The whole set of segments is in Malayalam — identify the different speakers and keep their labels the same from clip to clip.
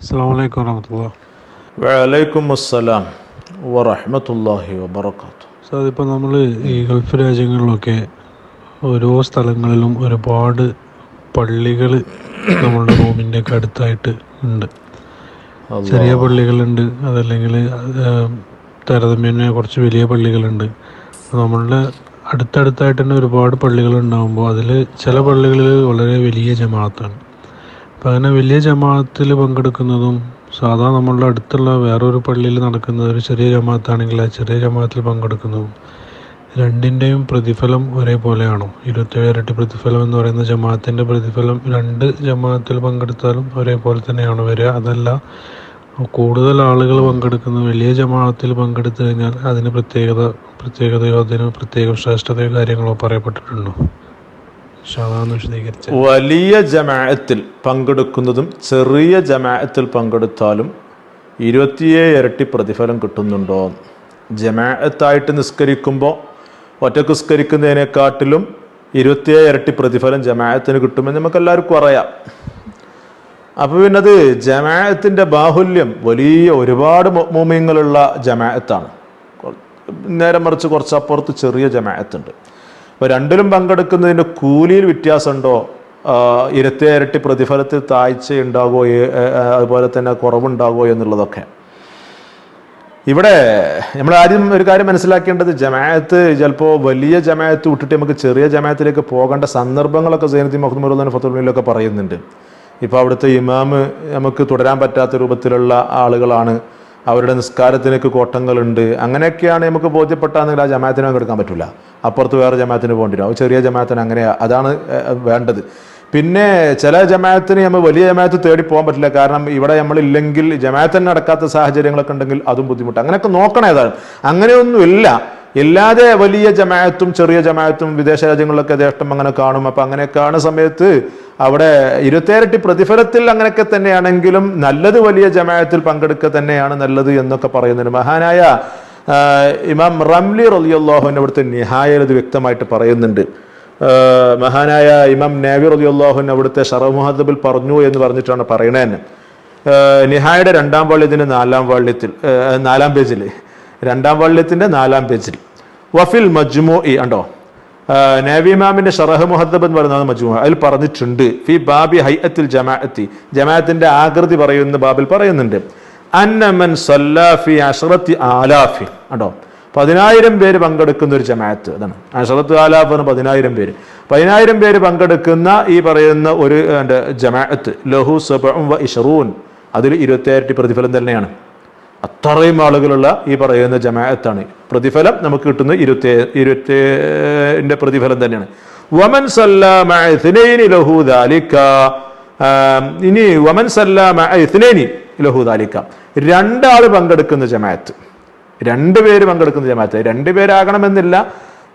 Speaker 1: അസ്സാം വലൈക്കും വരഹമുല്ല
Speaker 2: വലൈക്കും അസ്സലാം വറഹമത്തല്ലാഹി വബർക്കാത്തു
Speaker 1: സാർ ഇപ്പോൾ നമ്മൾ ഈ ഗൾഫ് രാജ്യങ്ങളിലൊക്കെ ഓരോ സ്ഥലങ്ങളിലും ഒരുപാട് പള്ളികൾ നമ്മളുടെ റൂമിന്റെ ഒക്കെ അടുത്തായിട്ട് ഉണ്ട് ചെറിയ പള്ളികളുണ്ട് അതല്ലെങ്കിൽ താരതമ്യേന കുറച്ച് വലിയ പള്ളികളുണ്ട്. നമ്മളുടെ അടുത്തടുത്തായിട്ട് തന്നെ ഒരുപാട് പള്ളികൾ ഉണ്ടാകുമ്പോൾ അതിൽ ചില പള്ളികളിൽ വളരെ വലിയ ജമാഅത്താണ്. അപ്പം അങ്ങനെ വലിയ ജമാഅത്തിൽ പങ്കെടുക്കുന്നതും സാധാ നമ്മളുടെ അടുത്തുള്ള വേറൊരു പള്ളിയിൽ നടക്കുന്ന ഒരു ചെറിയ ജമാഅത്താണെങ്കിൽ ആ ചെറിയ ജമാഅത്തിൽ പങ്കെടുക്കുന്നതും രണ്ടിന്റെയും പ്രതിഫലം ഒരേപോലെയാണോ? ഇരുപത്തേഴ് ഇരട്ടി പ്രതിഫലം എന്ന് പറയുന്ന ജമാഅത്തിന്റെ പ്രതിഫലം രണ്ട് ജമാഅത്തിൽ പങ്കെടുത്താലും ഒരേപോലെ തന്നെയാണ് വരിക. അതല്ല കൂടുതൽ ആളുകൾ പങ്കെടുക്കുന്ന വലിയ ജമാഅത്തിൽ പങ്കെടുത്തു കഴിഞ്ഞാൽ അതിന് പ്രത്യേകത പ്രത്യേകതയോ അതിന് പ്രത്യേക ശ്രേഷ്ഠതയോ കാര്യങ്ങളോ പറയപ്പെട്ടിട്ടുണ്ടോ?
Speaker 2: വലിയ ജമാഅത്തിൽ പങ്കെടുക്കുന്നതും ചെറിയ ജമാഅത്തിൽ പങ്കെടുത്താലും ഇരുപത്തിയേഴ് ഇരട്ടി പ്രതിഫലം കിട്ടുന്നുണ്ടോ? ജമാഅത്തായിട്ട് നിസ്കരിക്കുമ്പോൾ ഒറ്റയ്ക്ക് നിസ്കരിക്കുന്നതിനെക്കാട്ടിലും ഇരുപത്തിയേഴ് ഇരട്ടി പ്രതിഫലം ജമാഅത്തിന് കിട്ടുമെന്ന് നമുക്ക് എല്ലാവർക്കും അറിയാം. അപ്പോൾ പിന്നെ അത് ജമാഅത്തിന്റെ ബാഹുല്യം വലിയ ഒരുപാട് മൂമ്യങ്ങളുള്ള ജമാഅത്താണ്. നേരെ മറിച്ച് കുറച്ചപ്പുറത്ത് ചെറിയ ജമാഅത്തുണ്ട്. അപ്പോൾ രണ്ടിലും പങ്കെടുക്കുന്നതിന്റെ കൂലിയിൽ വ്യത്യാസമുണ്ടോ? ഇരട്ടി ഇരട്ടി പ്രതിഫലത്തിൽ താഴ്ച ഉണ്ടാകുമോ അതുപോലെ തന്നെ കുറവുണ്ടാകുമോ എന്നുള്ളതൊക്കെ. ഇവിടെ നമ്മൾ ആദ്യം ഒരു കാര്യം മനസ്സിലാക്കേണ്ടത് ജമാഅത്ത് ചിലപ്പോൾ വലിയ ജമാഅത്ത് വിട്ടിട്ട് നമുക്ക് ചെറിയ ജമാഅത്തിലേക്ക് പോകേണ്ട സന്ദർഭങ്ങളൊക്കെ സൈനത്തി മുഹമ്മദ് മുറുദാൻ ഫത്തുലിലൊക്കെ പറയുന്നുണ്ട്. ഇപ്പോൾ അവിടുത്തെ ഇമാമ് നമുക്ക് തുടരാൻ പറ്റാത്ത രൂപത്തിലുള്ള ആളുകളാണ്. അവരുടെ നിസ്കാരത്തിനൊക്കെ കോട്ടങ്ങളുണ്ട്. അങ്ങനെയൊക്കെയാണ് നമുക്ക് ബോധ്യപ്പെട്ടാണെങ്കിൽ ആ ജമാഅത്തിന് പങ്കെടുക്കാൻ പറ്റില്ല അപ്പുറത്ത് വേറെ ജമാഅത്തിന് പോകേണ്ടി വരും. ചെറിയ ജമാഅത്തിന് അങ്ങനെ അതാണ് വേണ്ടത്. പിന്നെ ചില ജമാഅത്തിന് നമ്മൾ വലിയ ജമാഅത്ത് തേടി പോകാൻ പറ്റില്ല. കാരണം ഇവിടെ നമ്മളില്ലെങ്കിൽ തന്നെ നടക്കാത്ത സാഹചര്യങ്ങളൊക്കെ ഉണ്ടെങ്കിൽ അതും ബുദ്ധിമുട്ട്. അങ്ങനെയൊക്കെ നോക്കണം ഏതായാലും. അങ്ങനെയൊന്നുമില്ല. ഇല്ലാതെ വലിയ ജമാഅത്തും ചെറിയ ജമാഅത്തും വിദേശ രാജ്യങ്ങളിലൊക്കെ ദേഷ്ടം അങ്ങനെ കാണും. അപ്പം അങ്ങനെ കാണുന്ന സമയത്ത് അവിടെ ഇരുപത്തേരട്ടി പ്രതിഫലത്തിൽ അങ്ങനെയൊക്കെ തന്നെയാണെങ്കിലും നല്ലത് വലിയ ജമാഅത്തിൽ പങ്കെടുക്കുക തന്നെയാണ് നല്ലത് എന്നൊക്കെ പറയുന്നത് മഹാനായ ഇമാം റംലി റലിയുള്ളാഹുവിന്റെ അവിടുത്തെ നിഹായൽ ഇത് വ്യക്തമായിട്ട് പറയുന്നുണ്ട്. മഹാനായ ഇമാം നേവി റലിയുള്ളാഹുവിൻ അവിടുത്തെ ഷറഫ് മുഹദ്ബിൽ പറഞ്ഞു എന്ന് പറഞ്ഞിട്ടാണ് പറയണേ നിഹായുടെ രണ്ടാം വാള്യത്തിന്റെ നാലാം വാള്യത്തിൽ നാലാം പേജിൽ രണ്ടാം വള്ളിയത്തിന്റെ നാലാം പേജിൽ. വഫിൽ മജ്മു ഇ ഉണ്ടോ നേവി ഇമാമിന്റെ ഷറഹ് മുഹദ്ദബ് എന്ന് പറയുന്നത് മജ്മു അതിൽ പറഞ്ഞിട്ടുണ്ട് ഫി ബാബി ഹൈഅത്തിൽ ജമാഅത്തി. ജമാഅത്തിന്റെ ആകൃതി പറയുന്ന ബാബിൽ പറയുന്നുണ്ട്. അന്നമൻ സല്ലാഫി അഷറത്തി ആലാഫി. ഉണ്ടോ പതിനായിരം പേര് പങ്കെടുക്കുന്ന ഒരു ജമാഅത്ത് അതാണ് അഷറത്ത് ആലാഫ് എന്ന് പതിനായിരം പേര്. പതിനായിരം പേര് പങ്കെടുക്കുന്ന ഈ പറയുന്ന ഒരു ജമാഅത്ത്. ലഹു സബ ഇഷറൂൻ അതിൽ ഇരുപത്തിയായിരത്തി പ്രതിഫലം തന്നെയാണ്. അത്രയും ആളുകളുള്ള ഈ പറയുന്ന ജമാഅത്താണ്. പ്രതിഫലം നമുക്ക് കിട്ടുന്നത് ഇരുപത്തി ഇരുപത്തിന്റെ പ്രതിഫലം തന്നെയാണ്. വമൻ ഇനി വമൻ സല്ലാമി ഇത്നൈനി ലഹു ദാലിക രണ്ടാൾ പങ്കെടുക്കുന്ന ജമാഅത്ത്. രണ്ടുപേര് പങ്കെടുക്കുന്ന ജമാഅത്ത്. രണ്ടുപേരാകണമെന്നില്ല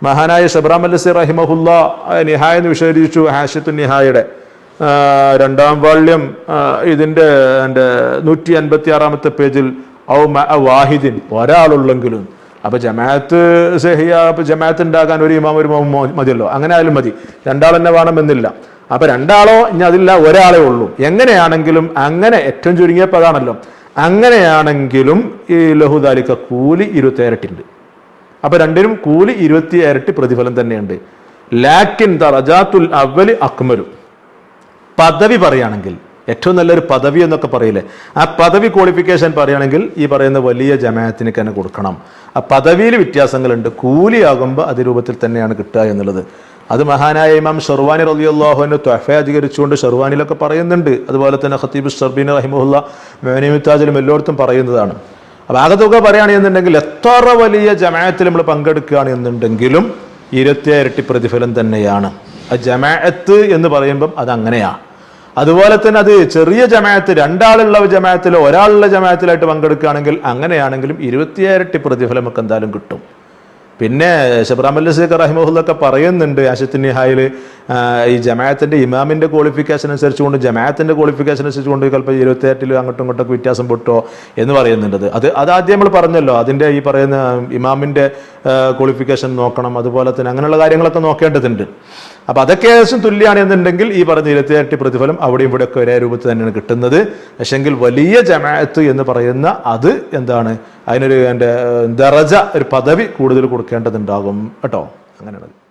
Speaker 2: മഹാനായ ഷബ്രാം അല്ലസി റഹിമഹുല്ല നിഹായ എന്ന് വിശദീകരിച്ചു ഹാഷിത്തു നിഹായുടെ. രണ്ടാം വാള്യം ഇതിന്റെ എന്റെ നൂറ്റി അൻപത്തി ആറാമത്തെ പേജിൽ വാഹിദിൻ ഒരാളുള്ളെങ്കിലും. അപ്പൊ ജമാഅത്ത് സെഹിയ അപ്പൊ ജമാഅത്ത് ഉണ്ടാകാൻ ഒരു ഇമാം ഒരു മതിയല്ലോ. അങ്ങനെ ആയാലും മതി. രണ്ടാൾ തന്നെ വേണമെന്നില്ല. അപ്പൊ രണ്ടാളോ ഇനി അതില്ല ഒരാളെ ഉള്ളൂ. എങ്ങനെയാണെങ്കിലും അങ്ങനെ ഏറ്റവും ചുരുങ്ങിയപ്പോൾ അതാണല്ലോ. അങ്ങനെയാണെങ്കിലും ഈ ലഹുദാലിക്ക കൂലി ഇരുപത്തി ഇരട്ടിണ്ട് അപ്പൊ രണ്ടിനും കൂലി ഇരുപത്തി ഇരട്ടി പ്രതിഫലം തന്നെയുണ്ട്. ലാക്കിൻ തറജാത്തുൽ അവലി അക്മരും പദവി പറയുകയാണെങ്കിൽ ഏറ്റവും നല്ലൊരു പദവി എന്നൊക്കെ പറയില്ലേ? ആ പദവി ക്വാളിഫിക്കേഷൻ പറയുകയാണെങ്കിൽ ഈ പറയുന്ന വലിയ ജമാഅത്തിന് തന്നെ കൊടുക്കണം. ആ പദവിയിൽ വ്യത്യാസങ്ങളുണ്ട്. കൂലിയാകുമ്പോൾ അത് രൂപത്തിൽ തന്നെയാണ് കിട്ടുക എന്നുള്ളത്. അത് മഹാനായ ഇമാം ഷെർവാനി റലിയുള്ളാഹുവിന് ത്വഫ അധികരിച്ചുകൊണ്ട് ഷെർവാനിലൊക്കെ പറയുന്നുണ്ട്. അതുപോലെ തന്നെ ഖത്തീബ് ഷർബീൻ റഹിമുല്ല മേനിമിത്താജിലും എല്ലായിടത്തും പറയുന്നതാണ്. അപ്പൊ ആകത്തുക പറയുകയാണെന്നുണ്ടെങ്കിൽ എത്ര വലിയ ജമാഅത്തിൽ നമ്മൾ പങ്കെടുക്കുകയാണ് എന്നുണ്ടെങ്കിലും ഇരട്ടി പ്രതിഫലം തന്നെയാണ്. ആ ജമാഅത്ത് എന്ന് പറയുമ്പം അത് അങ്ങനെയാണ് അതുപോലെ തന്നെ അത് ചെറിയ ജമാഅത്ത് രണ്ടാളുള്ള ജമാഅത്തിലോ ഒരാളുള്ള ജമാഅത്തിലായിട്ട് പങ്കെടുക്കുകയാണെങ്കിൽ അങ്ങനെയാണെങ്കിലും ഇരുപത്തിയായിരട്ടി പ്രതിഫലം ഒക്കെ എന്തായാലും കിട്ടും. പിന്നെ ഷബ്രാമല്ല സേഖർ റഹിമഹുല്ലൊക്കെ പറയുന്നുണ്ട് അശത്തിൻ നിഹായിൽ ഈ ജമാഅത്തിന്റെ ഇമാമിന്റെ ക്വാളിഫിക്കേഷൻ അനുസരിച്ചുകൊണ്ട് ജമാഅത്തിന്റെ ക്വാളിഫിക്കേഷൻ അനുസരിച്ചുകൊണ്ട് ചിലപ്പോൾ ഇരുപത്തിയെട്ടിലും അങ്ങോട്ടും ഇങ്ങോട്ടൊക്കെ വ്യത്യാസം പെട്ടോ എന്ന് പറയുന്നുണ്ട് അത്. അത് ആദ്യം നമ്മൾ പറഞ്ഞല്ലോ അതിന്റെ ഈ പറയുന്ന ഇമാമിന്റെ ക്വാളിഫിക്കേഷൻ നോക്കണം അതുപോലെ തന്നെ അങ്ങനെയുള്ള കാര്യങ്ങളൊക്കെ നോക്കേണ്ടതുണ്ട്. അപ്പൊ അതൊക്കെ ഏകദേശം തുല്യമാണ് എന്നുണ്ടെങ്കിൽ ഈ പറഞ്ഞ ഇരുപത്തിയെട്ട് പ്രതിഫലം അവിടെയും ഇവിടെ ഒക്കെ ഒരേ രൂപത്തിൽ തന്നെയാണ് കിട്ടുന്നത്. പക്ഷെങ്കിൽ വലിയ ജമാഅത്ത് എന്ന് പറയുന്ന അത് എന്താണ്? അതിനൊരു എന്റെ ദറജ ഒരു പദവി കൂടുതൽ കൊടുക്കേണ്ടതുണ്ടാകും. കേട്ടോ? അങ്ങനെയാണ്